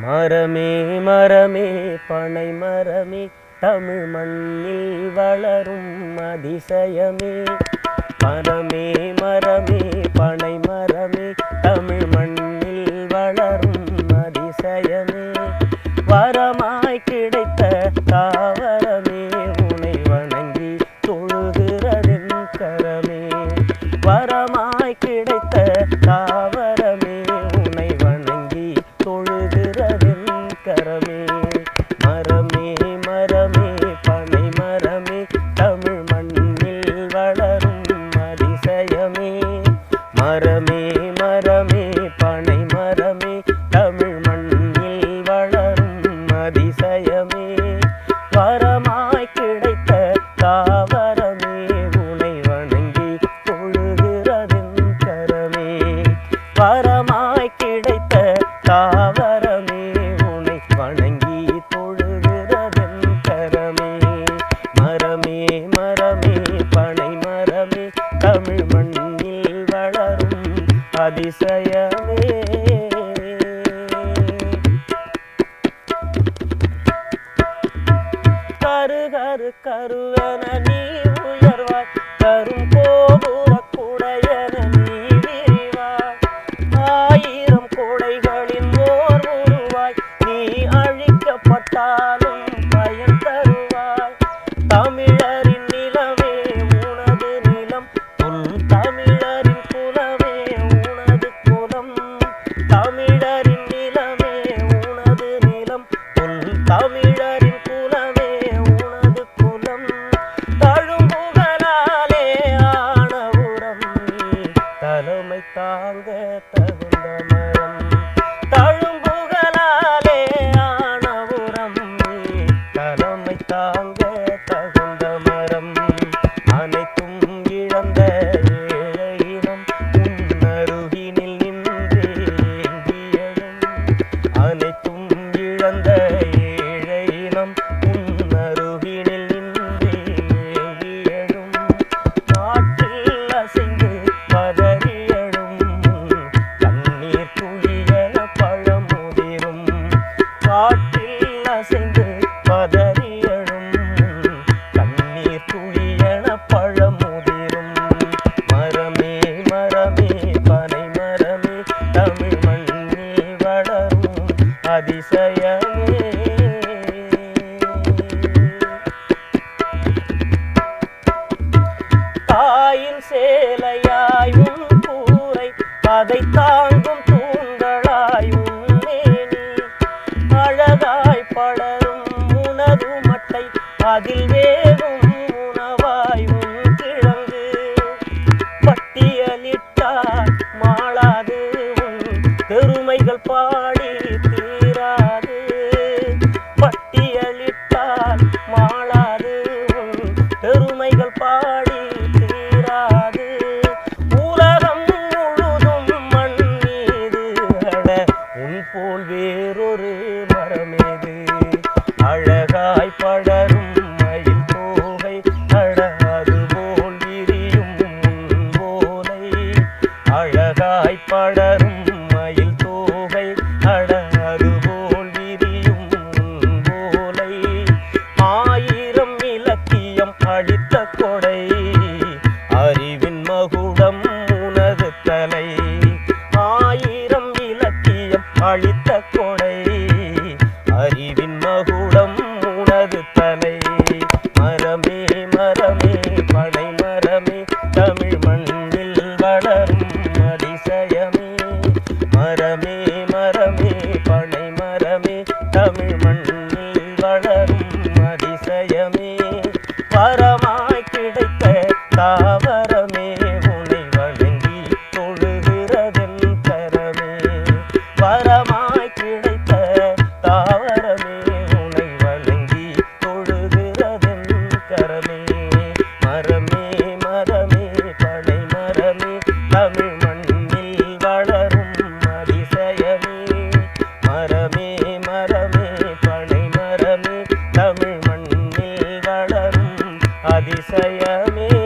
மரமே மரமே பனை மரமே தமிழ் மண்ணில் வளரும் அதிசயமே. மரமே மரமே மரமே மரமே பனை மரமே தமிழ் மண்ணில் வளரும் அதிசயமே. வர அதிசயமே. கரு கரு கருவன நீ உயர்வாய். தரும் கோபுர குடை தமிழரின் குலமே உனது குலம் தழும் புகழாலே ஆன உரம் தாங்க தகுந்த மரம். அதிசயமே தாயின் சேலையாயும் கூரை அதை தாங்கும் தூண்களாயும் மேனி அழகாய் படரும் உனது மட்டை அதில் வேகும் அறிவின் மகுடம் உனது தலை. ஆயிரம் இலக்கியம் அளித்த கொடை. அறிவின் மகுடம் உனது தலை. மரமே மரமே பனை மரமே தமிழ் மண்ணில் வளரும் அதிசயமே. மரமே বিষয় আমি